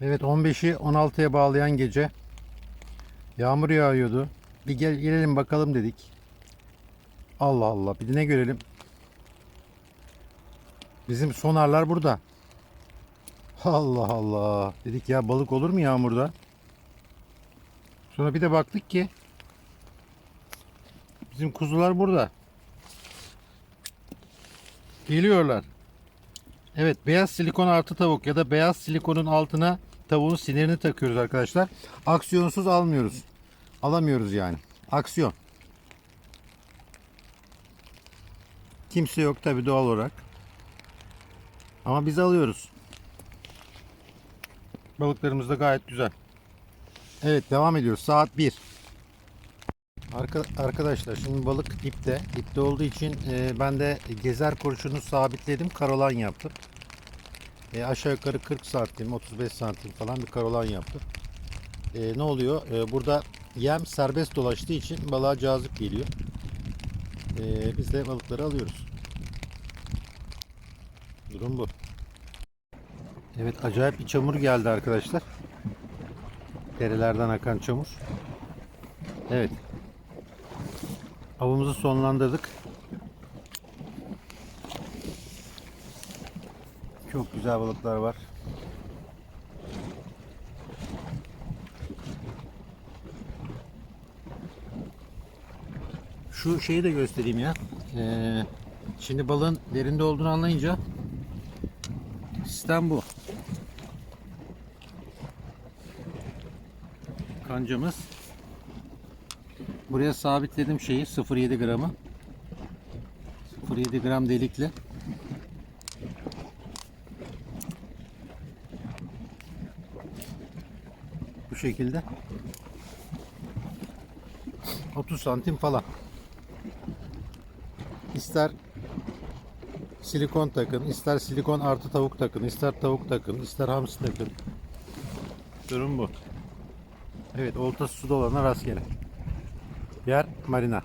Evet 15'i 16'ya bağlayan gece yağmur yağıyordu. Bir gel gelelim bakalım dedik. Allah Allah bir de ne görelim. Bizim sonarlar burada. Allah Allah. Dedik ya balık olur mu yağmurda? Sonra bir de baktık ki bizim kuzular burada. Geliyorlar. Evet beyaz silikon artı tavuk ya da beyaz silikonun altına tavuğun sinirini takıyoruz arkadaşlar. Aksiyonsuz almıyoruz. Alamıyoruz yani. Aksiyon. Kimse yok tabi doğal olarak. Ama biz alıyoruz. Balıklarımız da gayet güzel. Evet devam ediyoruz. Saat 1. Arka, arkadaşlar şimdi balık dipte. Dipte olduğu için e, ben de gezer kurşunu sabitledim. Karolan yaptım. E, aşağı yukarı 40 santim 35 santim falan bir karolan yaptım. E, ne oluyor? E, burada yem serbest dolaştığı için balığa cazip geliyor. E, biz de balıkları alıyoruz. Durum bu. Evet acayip bir çamur geldi arkadaşlar. Derelerden akan çamur. Evet. Avımızı sonlandırdık. Çok güzel balıklar var. Şu şeyi de göstereyim ya. Ee, şimdi balığın derinde olduğunu anlayınca sistem bu. Kancamız. Buraya sabitledim şeyi 0.7 gramı. 0.7 gram delikli. Bu şekilde. 30 santim falan. İster silikon takın, ister silikon artı tavuk takın, ister tavuk takın, ister hamsi takın. Durum bu. Evet, oltası suda olana rastgele. Yer marina.